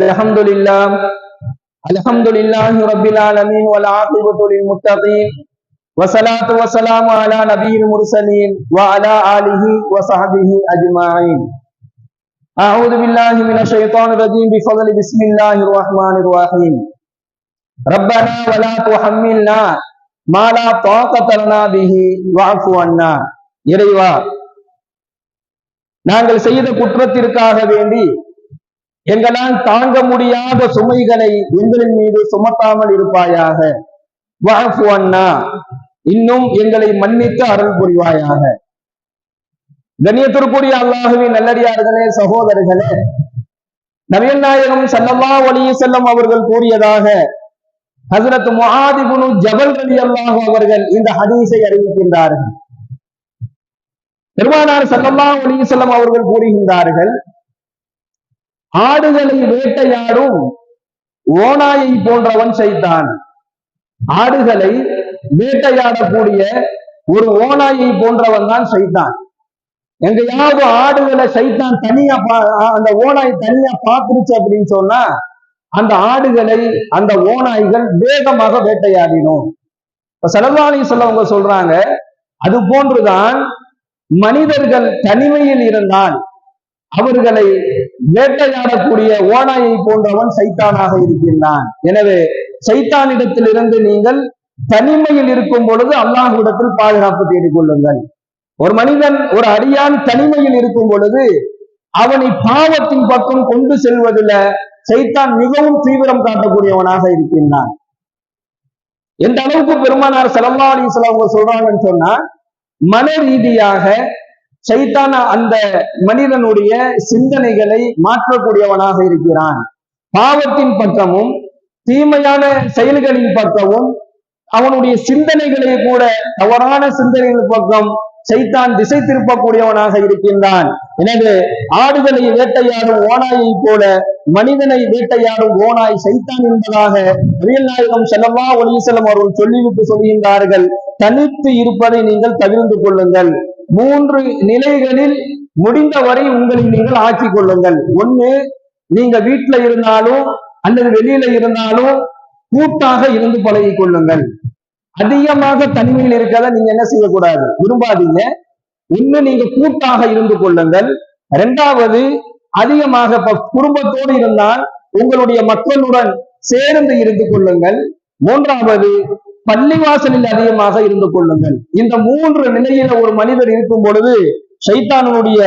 الحمد لله الحمد لله رب العالمين والعاقبة للمتقين والصلاة والسلام على نبي المرسلين وعلى آله وصحبه أجمعين أعوذ بالله من الشيطان الرجيم بفضل بسم الله الرحمن الرحيم ربنا ولا تحملنا ما لا طاقة لنا به واعف عنا இறைவா நாங்கள் செய்த குற்றத்திற்காக வேண்டி எங்களால் தாங்க முடியாத சுமைகளை எங்களின் மீது சுமத்தாமல் இருப்பாயாக. வாஃபு அண்ணா இன்னும் எங்களை மன்னித்து அருள் புரிவாயாக. கண்ணியத்திற்குரிய அல்லாஹுவின் நல்லடியார்களே சகோதரர்களே நபியல் நாயகம் சல்லல்லா ஒளிய செல்லம் அவர்கள் கூறியதாக ஹசரத் முஹாதிபுனு ஜபல் ரலி அல்லாஹு அவர்கள் இந்த ஹதீஸை அறிவிக்கின்றார்கள். பெருமானார் சல்லல்லா ஒளிய செல்லம் அவர்கள் கூறுகின்றார்கள் ஆடுகளை வேட்டையாடும் ஓனாயை போன்றவன் செய்தான். ஆடுகளை வேட்டையாடக்கூடிய ஒரு ஓனாயை போன்றவன் தான் செய்தான். எங்கேயாவது ஆடுகளை சைத்தான் தனியா அந்த ஓனாய் தனியா பார்த்துருச்சு அப்படின்னு சொன்னா அந்த ஆடுகளை அந்த ஓநாய்கள் வேகமாக வேட்டையாடினோம் இப்ப செலவாணி சொல்லவங்க சொல்றாங்க அது போன்றுதான் மனிதர்கள் தனிமையில் இருந்தால் அவர்களை வேட்டையாடக்கூடிய ஓனாயை போன்றவன் சைத்தானாக இருக்கின்றான். எனவே சைத்தானிடத்திலிருந்து நீங்கள் தனிமையில் இருக்கும் பொழுது அல்லாஹுடத்தில் பாதுகாப்பு தேடிக் கொள்ளுங்கள் ஒரு மனிதன் ஒரு அடியான் தனிமையில் இருக்கும் பொழுது அவனை பாவத்தின் பக்கம் கொண்டு செல்வதில் சைத்தான் மிகவும் தீவிரம் காட்டக்கூடியவனாக இருக்கின்றான். எந்த அளவுக்கு பெருமானார் செலவா சொல்றாங்கன்னு சொன்னா மன ரீதியாக சைத்தான அந்த மனிதனுடைய சிந்தனைகளை மாற்றக்கூடியவனாக இருக்கிறான். பாவத்தின் பக்கமும் தீமையான செயல்களின் பக்கமும் அவனுடைய சிந்தனைகளை கூட தவறான சிந்தனைகள் பக்கம் சைத்தான் திசை திருப்பக்கூடியவனாக இருக்கின்றான். எனவே ஆடுகளை வேட்டையாடும் ஓனாயை போல மனிதனை வேட்டையாடும் ஓனாய் சைத்தான் என்பதாக அரியல் நாயகம் செல்லவா ஒளிசலம் அவர்கள் சொல்லிவிட்டு சொல்கின்றார்கள். தனித்து இருப்பதை நீங்கள் தவிர்ந்து கொள்ளுங்கள். மூன்று நிலைகளில் முடிந்தவரை உங்களை நீங்கள் ஆக்கி கொள்ளுங்கள். ஒண்ணு நீங்க வீட்டுல இருந்தாலும் அல்லது வெளியில இருந்தாலும் கூட்டாக இருந்து பழகி கொள்ளுங்கள். அதிகமாக தனிமையில் இருக்கிறத நீங்க என்ன செய்யக்கூடாது? விரும்பாதீங்க. ஒண்ணு நீங்க கூட்டாக இருந்து கொள்ளுங்கள். இரண்டாவது அதிகமாக குடும்பத்தோடு இருந்தால் உங்களுடைய மக்களுடன் சேர்ந்து இருந்து கொள்ளுங்கள். மூன்றாவது பள்ளிவாசலில் அதிகமாக இருந்து கொள்ளுங்கள். இந்த மூன்று நிலையில ஒரு மனிதர் இருக்கும் பொழுது சைத்தானுடைய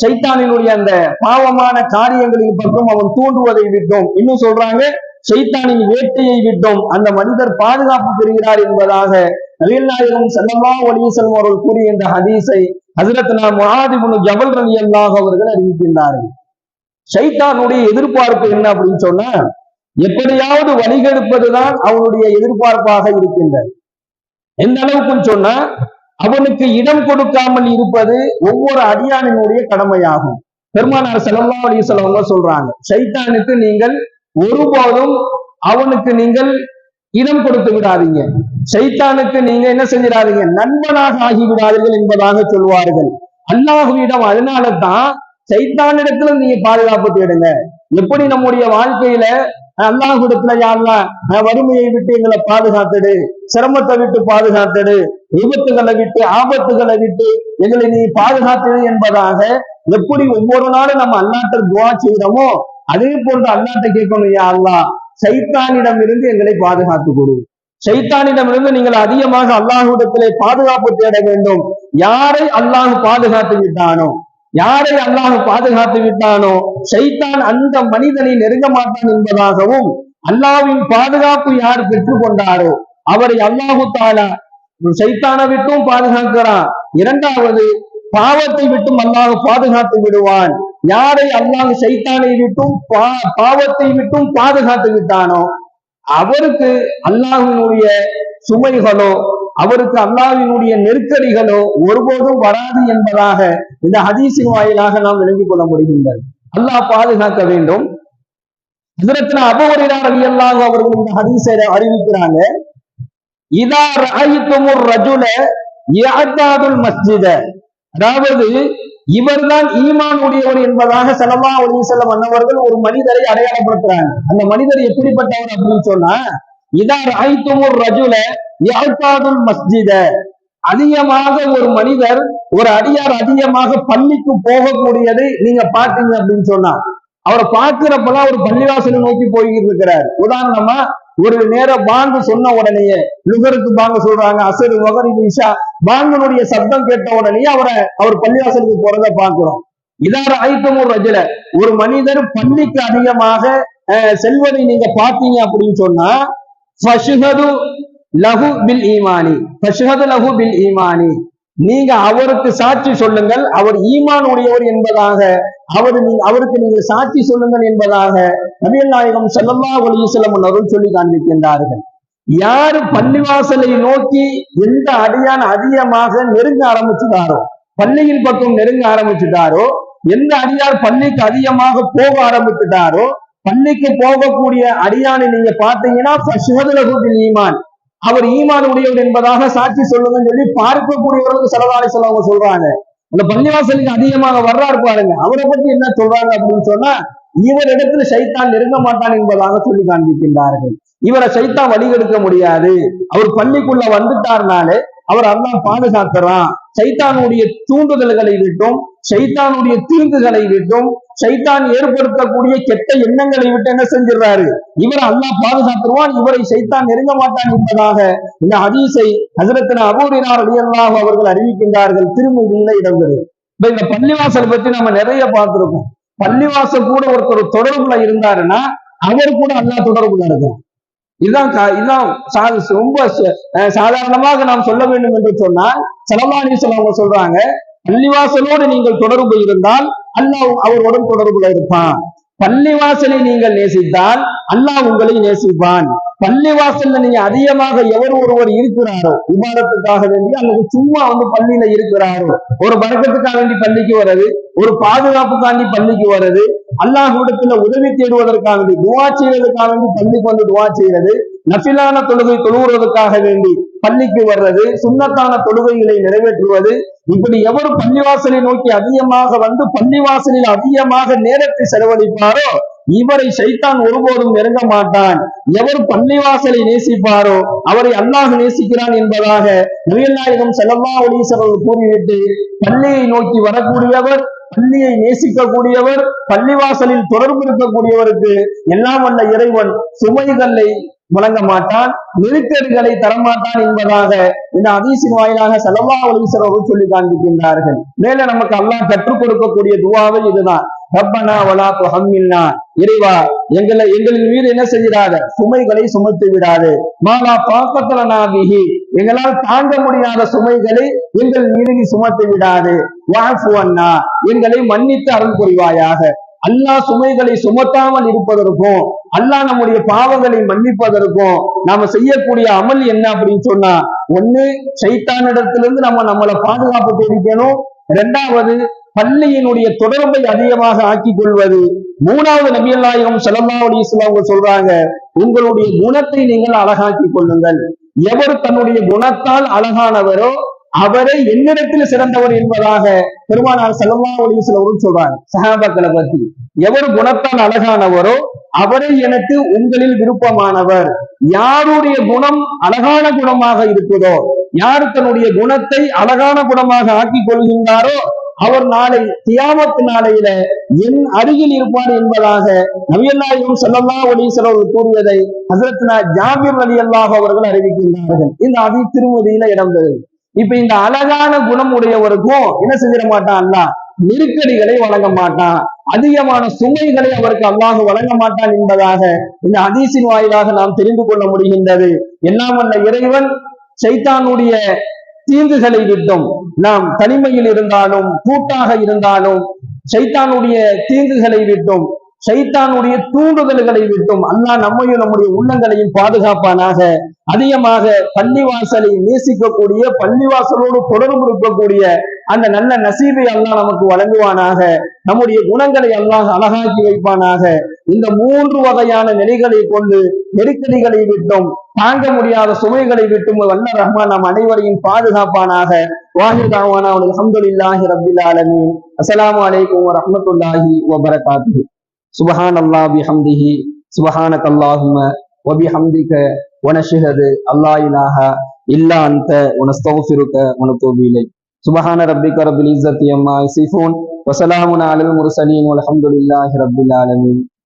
சைத்தானினுடைய அந்த பாவமான காரியங்களின் பக்கம் அவன் தூண்டுவதை விட்டோம். இன்னும் சொல்றாங்க சைத்தானின் வேட்டையை விட்டோம். அந்த மனிதர் பாதுகாப்பு பெறுகிறார் என்பதாக நவீன் நாயகம் செல்லமா ஒளிய செல்வம் அவர்கள் கூறிய இந்த ஹதீஸை ஹசரத்னா மகாதிபுனு ஜபல் ரலி அல்லாஹ் அவர்கள் அறிவிக்கின்றார்கள். சைத்தானுடைய எதிர்பார்ப்பு என்ன அப்படின்னு சொன்னா எப்படியாவது வழிகெடுப்பதுதான் அவனுடைய எதிர்பார்ப்பாக இருக்கின்றது. எந்த அளவுக்குன்னு சொன்னா அவனுக்கு இடம் கொடுக்காமல் இருப்பது ஒவ்வொரு அடியானினுடைய கடமையாகும். பெருமானார் செலவா அப்படி செலவங்க சொல்றாங்க சைத்தானுக்கு நீங்கள் ஒருபோதும் அவனுக்கு நீங்கள் இடம் கொடுத்து விடாதீங்க. சைத்தானுக்கு நீங்க என்ன செஞ்சிடாதீங்க? நண்பனாக ஆகிவிடாதீர்கள் என்பதாக சொல்வார்கள். அல்லாஹுவிடம் அதனால தான் சைத்தானிடத்துல நீங்க பாதுகாப்பு தேடுங்க. எப்படி நம்முடைய வாழ்க்கையில அல்லாஹிடத்துல யாரெல்லாம் வறுமையை விட்டு எங்களை பாதுகாத்துடு சிரமத்தை விட்டு பாதுகாத்துடு விபத்துகளை விட்டு ஆபத்துகளை விட்டு எங்களை நீ பாதுகாத்துடு என்பதாக எப்படி ஒவ்வொரு நாளும் நம்ம அல்லாட்ட துவா செய்யறோமோ அதே போன்று அல்லாட்ட கேட்கணும் யா அல்லா சைத்தானிடம் இருந்து எங்களை பாதுகாத்து கொடு. சைத்தானிடம் இருந்து நீங்கள் அதிகமாக அல்லாஹுடத்திலே பாதுகாப்பு தேட வேண்டும். யாரை அல்லாஹ் பாதுகாத்து விட்டானோ யாரை அல்லாஹ் பாதுகாத்து விட்டானோ? சைத்தான் அந்த மனிதனை நெருங்க மாட்டான் என்பதாகவும் அல்லாவின் பாதுகாப்பு யார் பெற்றுக்கொண்டாரோ அவரை அல்லாஹு தாலா சைத்தானை விட்டும் பாதுகாக்கிறான். இரண்டாவது பாவத்தை விட்டும் அல்லாஹ் பாதுகாத்து விடுவான். யாரை அல்லாஹ் சைத்தானை விட்டும் பா பாவத்தை விட்டும் பாதுகாத்து விட்டானோ அவருக்கு அல்லாஹினுடைய சுமைகளோ அவருக்கு அல்லாவினுடைய நெருக்கடிகளோ ஒருபோதும் வராது என்பதாக இந்த ஹதீஸின் வாயிலாக நாம் விளங்கிக் கொள்ள முடிகின்றது அல்லாஹ் பாதுகாக்க வேண்டும். இதற்கு அபுவரினார் அலி அல்லாஹ் அவர்கள் இந்த ஹதீசை அறிவிக்கிறாங்க. இதார் ரஜுல மஸ்ஜித. அதாவது இவர்தான் ஈமான் உடையவர் என்பதாக செலவா ஒளி செல்லம் அன்னவர்கள் ஒரு மனிதரை அடையாளப்படுத்துறாங்க. அந்த மனிதர் எப்படிப்பட்டவர் அப்படின்னு சொன்னா இதார் ஐத்துமுர் ரஜுல யாழ்த்தாதுல் மஸ்ஜித அதிகமாக ஒரு மனிதர் ஒரு அடியார் அதிகமாக பள்ளிக்கு போகக்கூடியது நீங்க பாத்தீங்க அப்படின்னு சொன்னா அவரை பார்க்கிறப்பெல்லாம் ஒரு பள்ளிவாசலை நோக்கி போய்கிட்டு இருக்கிறார் உதாரணமா ஒரு நேரம் பாங்கு சொன்ன உடனேயே லுகருக்கு பாங்கு சொல்றாங்க அசரு மகரி இஷா பாங்கனுடைய சப்தம் கேட்ட உடனேயே அவரை அவர் பள்ளிவாசலுக்கு போறத பாக்குறோம் இதார ஒரு ரஜில ஒரு மனிதர் பள்ளிக்கு அதிகமாக செல்வதை நீங்க பார்த்தீங்க அப்படின்னு சொன்னா ஃபஷ்ஹது லஹு பில் ஈமானி ஃபஷ்ஹது லஹு பில் ஈமானி நீங்க அவருக்கு சாட்சி சொல்லுங்கள். அவர் ஈமான் உடையவர் என்பதாக அவர் நீங்க அவருக்கு நீங்க சாட்சி சொல்லுங்கள் என்பதாக நபியல் நாயகம் ஸல்லல்லாஹு அலைஹி சொல்லி காண்பிக்கின்றார்கள். யாரு பள்ளிவாசலை நோக்கி எந்த அடியான் அதிகமாக நெருங்க ஆரம்பிச்சுட்டாரோ பள்ளியின் பக்கம் நெருங்க ஆரம்பிச்சுட்டாரோ எந்த அடியார் பள்ளிக்கு அதிகமாக போக ஆரம்பிச்சுட்டாரோ பள்ளிக்கு போகக்கூடிய அடியானை நீங்க பார்த்தீங்கன்னா ஃபஷ்ஹது கூட்டின் ஈமான். அவர் ஈமான் உடையவர் என்பதாக சாட்சி சொல்லுங்கன்னு சொல்லி பார்க்கக்கூடியவர்களுக்கு செலவாலை சொல்ல அவங்க சொல்றாங்க. அந்த பள்ளிவாசலுக்கு அதிகமாக வர்றாரு பாருங்க. அவரை பத்தி என்ன சொல்றாங்க அப்படின்னு சொன்னா இவர் இடத்துல சைத்தான் நெருங்க மாட்டான் என்பதாக சொல்லி காண்பிக்கின்றார்கள். இவரை சைத்தான் வழிகெடுக்க முடியாது. அவர் பள்ளிக்குள்ள வந்துட்டார்னாலே அவர் அல்லாஹ் பாதுகாக்கிறான். சைத்தானுடைய தூண்டுதல்களை விட்டும் சைத்தானுடைய தீங்குகளை விட்டும் சைத்தான் ஏற்படுத்தக்கூடிய கெட்ட எண்ணங்களை விட்டு என்ன செஞ்சிடறாரு? இவரை அல்லா பாதுகாத்துருவான். இவரை சைத்தான் நெருங்க மாட்டான் என்பதாக இந்த ஹதீஸை ஹசரத்தின அபூரினார் அலியல்லாஹ் அவர்கள் அறிவிக்கின்றார்கள். திருமதியில இடம்பெறும் இப்ப இந்த பள்ளிவாசல் பத்தி நம்ம நிறைய பார்த்திருக்கோம். பள்ளிவாசல் கூட ஒருத்தர் தொடர்புல இருந்தாருன்னா அவர் கூட அல்லா தொடர்புல இருக்கும். இதுதான் கா- இதுதான் சா- ரொம்ப சாதாரணமாக நாம் சொல்ல வேண்டும் என்று சொன்னால் செலவாணி அவங்க சொல்றாங்க பள்ளிவாசலோடு நீங்கள் தொடர்பு இருந்தால் அல்லாஹ் அவருடன் தொடர்புல இருப்பான். பள்ளிவாசலை நீங்கள் நேசித்தால் அல்லாஹ் உங்களை நேசிப்பான். பள்ளிவாசல்ல நீங்க அதிகமாக எவர் ஒருவர் இருக்கிறாரோ விமானத்துக்காக வேண்டி அல்லது சும்மா வந்து பள்ளியில இருக்கிறாரோ ஒரு பழக்கத்துக்காக வேண்டி பள்ளிக்கு வர்றது ஒரு பாதுகாப்புக்காண்டி பள்ளிக்கு வர்றது அல்லாஹ்விடத்துல உதவி தேடுவதற்காக வேண்டி துவா செய்வதற்காக வேண்டி பள்ளிக்கு வந்து துவா செய்யறது நஃபிலான தொழுகை தொழுகிறதுக்காக வேண்டி பள்ளிக்கு வர்றது சுண்ணத்தான தொழுகைகளை நிறைவேற்றுவது இப்படி எவர் பள்ளிவாசலை நோக்கி அதிகமாக வந்து பள்ளிவாசலில் அதிகமாக நேரத்தை செலவழிப்பாரோ இவரை சைத்தான் ஒருபோதும் நெருங்க மாட்டான். எவர் பள்ளிவாசலை நேசிப்பாரோ அவரை அல்லாஹ் நேசிக்கிறான் என்பதாக நவீன நாயகம் ஸல்லல்லாஹு அலைஹி கூறிவிட்டு பள்ளியை நோக்கி வரக்கூடியவர் பள்ளியை நேசிக்கக்கூடியவர் பள்ளிவாசலில் தொடர்பு இருக்கக்கூடியவருக்கு எல்லாம் வல்ல இறைவன் சுமைகளை வழங்க மாட்டான் நெருக்கடிகளை தரமாட்டான் என்பதாக இந்த அதிசின் வாயிலாக செலவா ஒளீஸ்வரர்கள் சொல்லி காண்பிக்கின்றார்கள். மேல நமக்கு அல்லாஹ் கற்றுக் கொடுக்கக்கூடிய துவாவை இதுதான். ரப்பனா வலா துஹம்மில்னா. இறைவா எங்களை எங்களின் மீது என்ன செய்கிறாத? சுமைகளை சுமத்து விடாது. மாலா பாக்கத்தலனா பிஹி எங்களால் தாங்க முடியாத சுமைகளை எங்கள் மீது நீ சுமத்து விடாது. வாஃபு அண்ணா எங்களை மன்னித்து அருள் புரிவாயாக. அல்லாஹ் சுமைகளை சுமத்தாமல் இருப்பதற்கும் அல்லாஹ் நம்முடைய பாவங்களை மன்னிப்பதற்கும் நாம செய்யக்கூடிய அமல் என்ன அப்படின்னு சொன்னா ஒண்ணு சைத்தானிடத்திலிருந்து நம்ம நம்மளை பாதுகாப்பு தேடிக்கணும். இரண்டாவது பள்ளியினுடைய தொடர்பை அதிகமாக ஆக்கிக் கொள்வது மூணாவது நபிகள் நாயகம் ஸல்லல்லாஹு சொல்றாங்க உங்களுடைய குணத்தை நீங்கள் அழகாக்கிக் கொள்ளுங்கள். எவர் தன்னுடைய குணத்தால் அழகானவரோ அவரை என்னிடத்தில் சிறந்தவர் என்பதாக பெருமானார் ஸல்லல்லாஹு சிலவரும் சொல்றாங்க சகாபாக்களை பத்தி. எவர் குணத்தால் அழகானவரோ அவரை எனக்கு உங்களில் விருப்பமானவர். யாருடைய குணம் அழகான குணமாக இருக்குதோ யார் தன்னுடைய குணத்தை அழகான குணமாக ஆக்கிக் கொள்கின்றாரோ அவர் நாளை தியாமத்து நாளையில என் அருகில் இருப்பார் என்பதாக நவியல்லாயும் ஸல்லல்லாஹு ஒலீசர் வஸல்லம் கூறியதை ஹசரத்னா ஜாபிர் அல்லாஹ் அவர்கள் அறிவிக்கின்றார்கள். இந்த அதி திருமதியில இடம்பெறு இப்ப இந்த அழகான குணம் உடையவருக்கும் என்ன செஞ்சிட மாட்டான்? அல்ல நெருக்கடிகளை வழங்க மாட்டான். அதிகமான சுமைகளை அவருக்கு அல்லாஹ் வழங்க மாட்டான் என்பதாக இந்த ஹதீஸின் வாயிலாக நாம் தெரிந்து கொள்ள முடிகின்றது. எல்லாம் வல்ல இறைவன் சைத்தானுடைய தீங்குகளை விட்டும் நாம் தனிமையில் இருந்தாலும் கூட்டாக இருந்தாலும் சைத்தானுடைய தீங்குகளை விட்டும் சைத்தானுடைய தூண்டுதல்களை விட்டும் அல்லாஹ் நம்மையும் நம்முடைய உள்ளங்களையும் பாதுகாப்பானாக அதிகமாக பள்ளிவாசலை நேசிக்கக்கூடிய பள்ளிவாசலோடு தொடர்பு இருக்கக்கூடிய அந்த நல்ல நசீபை அல்லாஹ் நமக்கு வழங்குவானாக நம்முடைய குணங்களை அல்லாஹ் அழகாக்கி வைப்பானாக இந்த மூன்று வகையான நெறிகளை கொண்டு நெருக்கடிகளை விட்டும் தாங்க முடியாத சுமைகளை விட்டும் வல்ல ரஹ்மான் நம் அனைவரையும் பாதுகாப்பானாக. வாஹிதாவானா அஹமதுல்லாஹி ரப்பில் ஆலமீன். அஸ்ஸலாமு அலைக்கும் வரஹ்மத்துல்லாஹி வபரகாத்துஹு. சுபஹான் அல்லா பிஹம்திஹி சுபஹான கல்லாஹும அல்லாஹும்ம வபிஹம்திக வனஷ்ஹது அல்லா இலாஹ இல்லா அன்த வனஸ்தக்ஃபிருக வனதூபு இலைக். சுபஹான ரப்பிக ரப்பில் இஸ்ஸத்தி அம்மா وسلام على المرسلين والحمد لله رب العالمين